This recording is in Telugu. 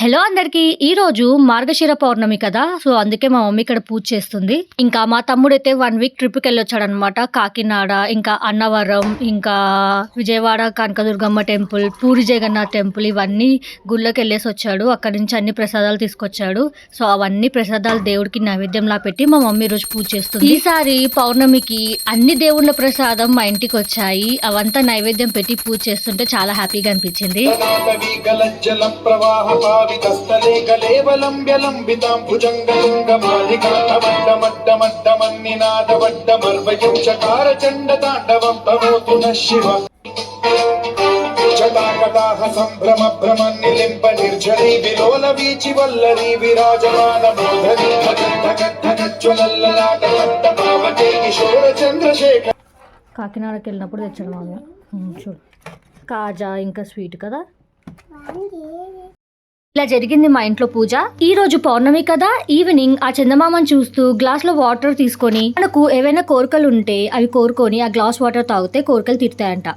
హలో అందరికి ఈ రోజు మార్గశిర పౌర్ణమి కదా సో అందుకే మా మమ్మీ ఇక్కడ పూజ చేస్తుంది. ఇంకా మా తమ్ముడు అయితే వన్ వీక్ ట్రిప్కి వెళ్ళొచ్చాడు అనమాట కాకినాడ ఇంకా అన్నవరం ఇంకా విజయవాడ కనకదుర్గమ్మ టెంపుల్ పూరి జగన్నాథ్ టెంపుల్ ఇవన్నీ గుళ్ళకి వెళ్ళేసి వచ్చాడు. అక్కడ నుంచి అన్ని ప్రసాదాలు తీసుకొచ్చాడు. సో అవన్నీ ప్రసాదాలు దేవుడికి నైవేద్యంలా పెట్టి మా మమ్మీ రోజు పూజ చేస్తుంది. ఈసారి పౌర్ణమికి అన్ని దేవుళ్ళ ప్రసాదం మా ఇంటికి వచ్చాయి. అవంతా నైవేద్యం పెట్టి పూజ చేస్తుంటే చాలా హ్యాపీగా అనిపించింది. నాటవీకలజ్జల ప్రవాహ పావితస్థలే కలేవలంబ్య లంబితాం భుజంగతుంగమాలికాటమడ్డమడ్డమడ్డమన్నినాదవడ్డమర్వయం చకార చండ తాండవం భవతు న శివ జటాకటాహ సంభ్రమ భ్రమన్నిలింప నిర్జరీ విలోల వీచి వల్లరీ విరాజమాన బోధరి జ్వలల్లలాట పట్ట పావతే కిశోర చంద్రశేఖర. కాకినాడకి వెళ్ళినప్పుడు తెచ్చాడు మామ ఉమ్, చూడు. కాజా ఇంకా స్వీట్ కదా? ఇలా జరిగింది మా ఇంట్లో పూజ. ఈ రోజు పౌర్ణమి కదా ఈవినింగ్ ఆ చందమామని చూస్తూ గ్లాస్లో వాటర్ తీసుకొని మనకు ఏవైనా కోరికలు ఉంటే అవి కోరుకొని ఆ గ్లాస్ వాటర్ తాగితే కోరికలు తీరుతాయంట.